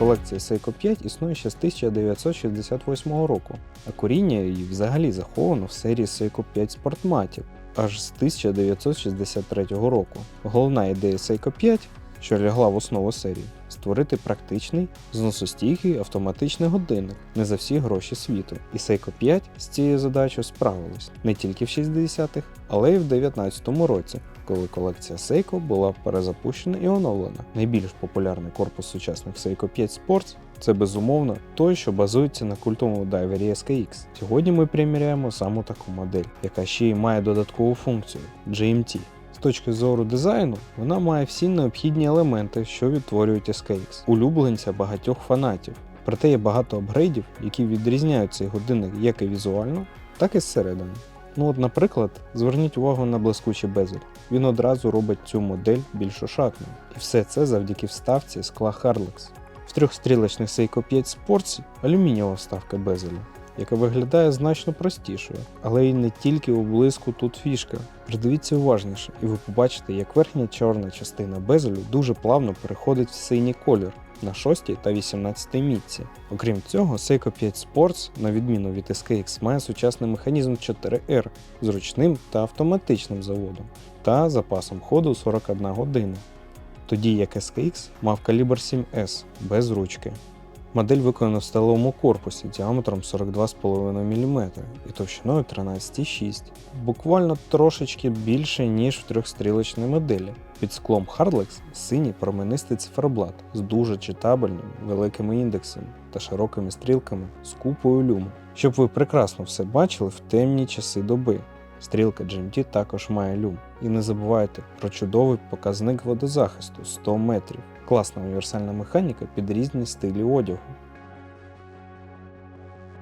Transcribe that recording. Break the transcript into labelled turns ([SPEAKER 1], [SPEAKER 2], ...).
[SPEAKER 1] колекція Seiko 5 існує ще з 1968 року, а коріння її взагалі заховано в серії Seiko 5 Sportmatic аж з 1963 року. Головна ідея Seiko 5, що лягла в основу серії, створити практичний, зносостійкий автоматичний годинник не за всі гроші світу. І Seiko 5 з цією задачею справилась не тільки в 60-х, але й в 19-му році, коли колекція Seiko була перезапущена і оновлена. Найбільш популярний корпус сучасних Seiko 5 Sports це безумовно той, що базується на культовому дайвері SKX. Сьогодні ми приміряємо саме таку модель, яка ще й має додаткову функцію GMT. Точки зору дизайну, вона має всі необхідні елементи, що відтворюють SKX, улюбленця багатьох фанатів. Проте є багато апгрейдів, які відрізняють цей годинник як і візуально, так і зсередини. Ну от, наприклад, зверніть увагу на блискучий безель. Він одразу робить цю модель більш ошатною. І все це завдяки вставці скла Harlex. В трьохстрілочних Seiko 5 Sports алюмінієва вставка безелю, яка виглядає значно простішою, але й не тільки у блиску тут фішка. Придивіться уважніше, і ви побачите, як верхня чорна частина безелю дуже плавно переходить в синій колір на 6 та 18 мітці. Окрім цього, Seiko 5 Sports, на відміну від SKX, має сучасний механізм 4R з ручним та автоматичним заводом та запасом ходу 41 година, тоді як SKX мав калібр 7S без ручки. Модель виконана в сталевому корпусі діаметром 42,5 мм і товщиною 13,6, буквально трошечки більше, ніж в трьохстрілочній моделі. Під склом Hardlex синій променистий циферблат з дуже читабельним великими індексами та широкими стрілками з купою люму, щоб ви прекрасно все бачили в темні часи доби. Стрілка GMT також має люм. І не забувайте про чудовий показник водозахисту 100 метрів. Класна універсальна механіка під різні стилі одягу.